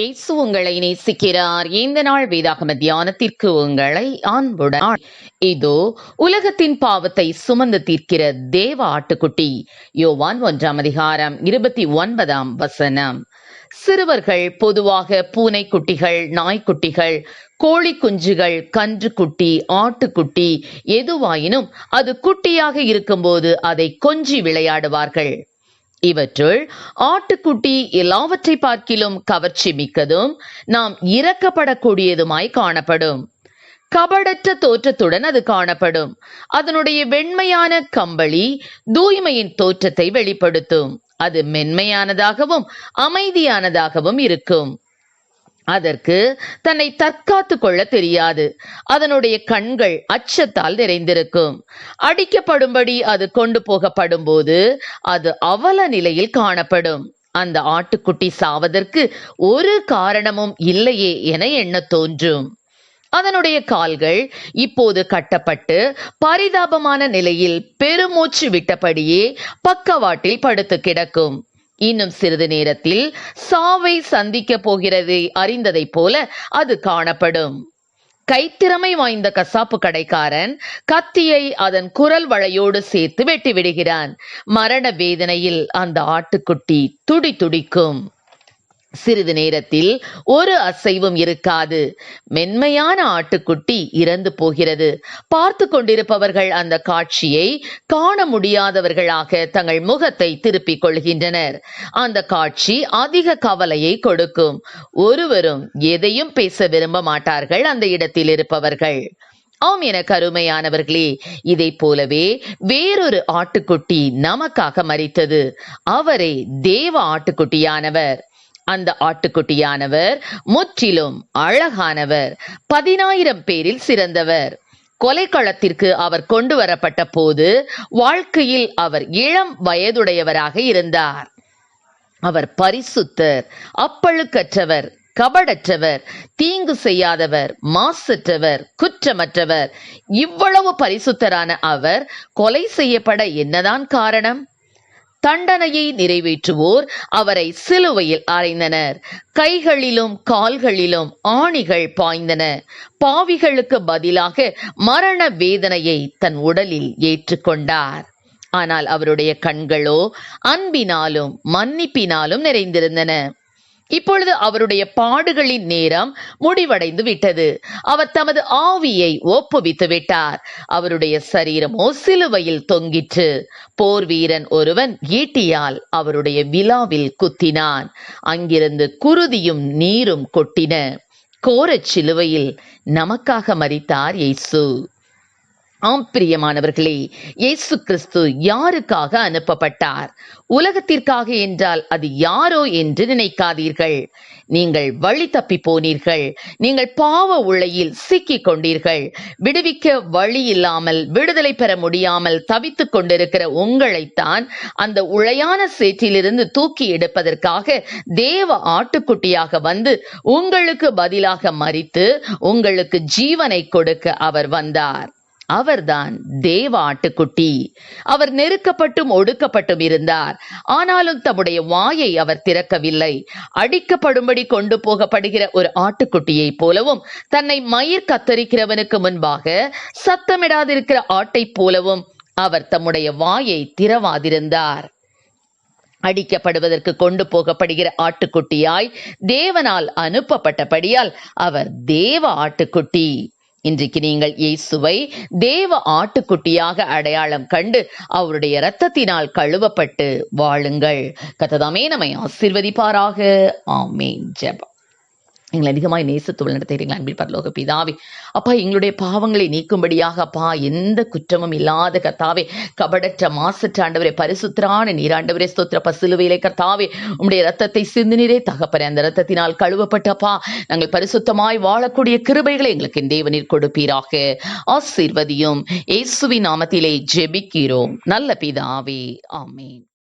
இயேசு உங்களை நேசிக்கிறார். இந்த நாள் வேதாகம தியானத்திற்கு உங்களை அன்புடன் இதோ உலகத்தின் பாவத்தை சுமந்து தீர்க்கிற தேவ ஆட்டுக்குட்டி. யோவான் ஒன்றாம் அதிகாரம் இருபத்தி ஒன்பதாம் வசனம். சிறுவர்கள் பொதுவாக பூனைக்குட்டிகள் நாய்க்குட்டிகள் கோழி குஞ்சுகள் கன்றுக்குட்டி ஆட்டுக்குட்டி எதுவாயினும் அது குட்டியாக இருக்கும்போது அதை கொஞ்சி விளையாடுவார்கள். இவற்றுள் ஆட்டுக்குட்டி எல்லாவற்றை பார்க்கிலும் கவர்ச்சி மிக்கதும் நாம் இறக்கப்படக்கூடியதுமாய் காணப்படும். கபடற்ற தோற்றத்துடன் அது காணப்படும். அதனுடைய வெண்மையான கம்பளி தூய்மையின் தோற்றத்தை வெளிப்படுத்தும். அது மென்மையானதாகவும் அமைதியானதாகவும் இருக்கும். அதற்கு தன்னை தற்காத்து கொள்ள தெரியாது. அதனுடைய கண்கள் அச்சத்தால் நிறைந்திருக்கும். அடிக்கப்படும்படி அது கொண்டு போகப்படும் போது அது அவல நிலையில் காணப்படும். அந்த ஆட்டுக்குட்டி சாவதற்கு ஒரு காரணமும் இல்லையே என எண்ண தோன்றும். அதனுடைய கால்கள் இப்போது கட்டப்பட்டு பரிதாபமான நிலையில் பெருமூச்சு விட்டபடியே பக்கவாட்டில் படுத்து கிடக்கும். இன்னும் சிறிது நேரத்தில் சாவை சந்திக்க போகிறது அறிந்ததைப் போல அது காணப்படும். கைத்திறமை வாய்ந்த கசாப்பு கடைக்காரன் கத்தியை அதன் குரல் வளையோடு சேர்த்து வெட்டி விடுகிறான் மரண வேதனையில் அந்த ஆட்டுக்குட்டி துடி துடிக்கும். சிறிது நேரத்தில் ஒரு அசைவும் இருக்காது. மென்மையான ஆட்டுக்குட்டி இறந்து போகிறது. பார்த்து கொண்டிருப்பவர்கள் அந்த காட்சியை காண முடியாதவர்களாக தங்கள் முகத்தை திருப்பிக் கொள்கின்றனர். அந்த காட்சி அதிக கவலையை கொடுக்கும். ஒருவரும் எதையும் பேச விரும்ப மாட்டார்கள் அந்த இடத்தில் இருப்பவர்கள். ஆம் என கருமையானவர்களே இதை போலவே வேறொரு ஆட்டுக்குட்டி நமக்காக மறித்தது அவரே தேவ ஆட்டுக்குட்டியானவர். அந்த ஆட்டுக்குட்டியானவர் முற்றிலும் அழகானவர் பதினாயிரம் பேரில் சிறந்தவர். கொலைக்களத்திற்கு அவர் கொண்டு வரப்பட்ட போது வாழ்க்கையில் அவர் இளம் வயதுடையவராக இருந்தார். அவர் பரிசுத்தர் அப்பழுக்கற்றவர் கபடற்றவர் தீங்கு செய்யாதவர் மாசற்றவர் குற்றமற்றவர். இவ்வளவு பரிசுத்தரான அவர் கொலை செய்யப்பட என்னதான் காரணம்? தண்டனையை நிறைவேற்றுவோர் அவரை சிலுவையில் அறைந்தனர். கைகளிலும் கால்களிலும் ஆணிகள் பாய்ந்தன. பாவிகளுக்கு பதிலாக மரண வேதனையை தன் உடலில் ஏற்றுக்கொண்டார். ஆனால் அவருடைய கண்களோ அன்பினாலும் மன்னிப்பினாலும் நிறைந்திருந்தன. இப்பொழுது அவருடைய பாடுகளின் நேரம் முடிவடைந்து விட்டது. அவர் தமது ஆவியை ஒப்புவித்து விட்டார். அவருடைய சரீரமோ சிலுவையில் தொங்கிற்று. போர் வீரன் ஒருவன் ஈட்டியால் அவருடைய விழாவில் குத்தினான். அங்கிருந்து குருதியும் நீரும் கொட்டின. கோரச் சிலுவையில் நமக்காக மறித்தார் இயேசு. ஆம் பிரியமானவர்களே இயேசு கிறிஸ்து யாருக்காக அனுப்பப்பட்டார்? உலகத்திற்காக என்றால் அது யாரோ என்று நினைக்காதீர்கள். நீங்கள் வழி தப்பி போனீர்கள். நீங்கள் பாவ உளையில் சிக்கிக் கொண்டீர்கள். விடுவிக்க வழி இல்லாமல் விடுதலை பெற முடியாமல் தவித்துக் கொண்டிருக்கிற உங்களைத்தான் அந்த உளையான சேற்றிலிருந்து தூக்கி எடுப்பதற்காக தேவ ஆட்டுக்குட்டியாக வந்து உங்களுக்கு பதிலாக மறித்து உங்களுக்கு ஜீவனை கொடுக்க அவர் வந்தார். அவர்தான் தேவ ஆட்டுக்குட்டி. அவர் நெருக்கப்பட்டும் ஒடுக்கப்பட்டும் இருந்தார். ஆனாலும் தம்முடைய வாயை அவர் திறக்கவில்லை. அடிக்கப்படும்படி கொண்டு போகப்படுகிற ஒரு ஆட்டுக்குட்டியை போலவும் தன்னை மயிர் கத்தரிக்கிறவனுக்கு முன்பாக சத்தமிடாதிருக்கிற ஆட்டை போலவும் அவர் தம்முடைய வாயை திறவாதிருந்தார். அடிக்கப்படுவதற்கு கொண்டு போகப்படுகிற ஆட்டுக்குட்டியாய் தேவனால் அனுப்பப்பட்டபடியால் அவர் தேவ ஆட்டுக்குட்டி. இன்றைக்கு நீங்கள் இயேசுவை தேவ ஆட்டுக்குட்டியாக அடையாளம் கண்டு அவருடைய இரத்தத்தினால் கழுவப்பட்டு வாழுங்கள். கத்ததாமே நம்மை ஆசிர்வதிப்பாராக. ஆமேன். ஜபம். எங்களை அதிகமாய் நேசத்துவல் நடத்துகிறீங்களா அன்பில் பரலோக பிதாவே. அப்பா எங்களுடைய பாவங்களை நீக்கும்படியாக அப்பா எந்த குற்றமும் இல்லாத கர்த்தாவே கபடற்ற மாசற்ற ஆண்டவரே பரிசுத்திரான நீராண்டவரே ஸ்தோத்திர பசிலுவையிலே கர்த்தாவே உம்முடைய ரத்தத்தை சிந்தினரே தகப்பறே அந்த ரத்தத்தினால் கழுவப்பட்டப்பா நாங்கள் பரிசுத்தமாய் வாழக்கூடிய கிருபைகளை எங்களுக்கு தேவனில் கொடுப்பீராக. ஆசீர்வதியும் இயேசுவின் நாமத்திலே ஜெபிக்கிறோம். நல்ல பிதாவே ஆமேன்.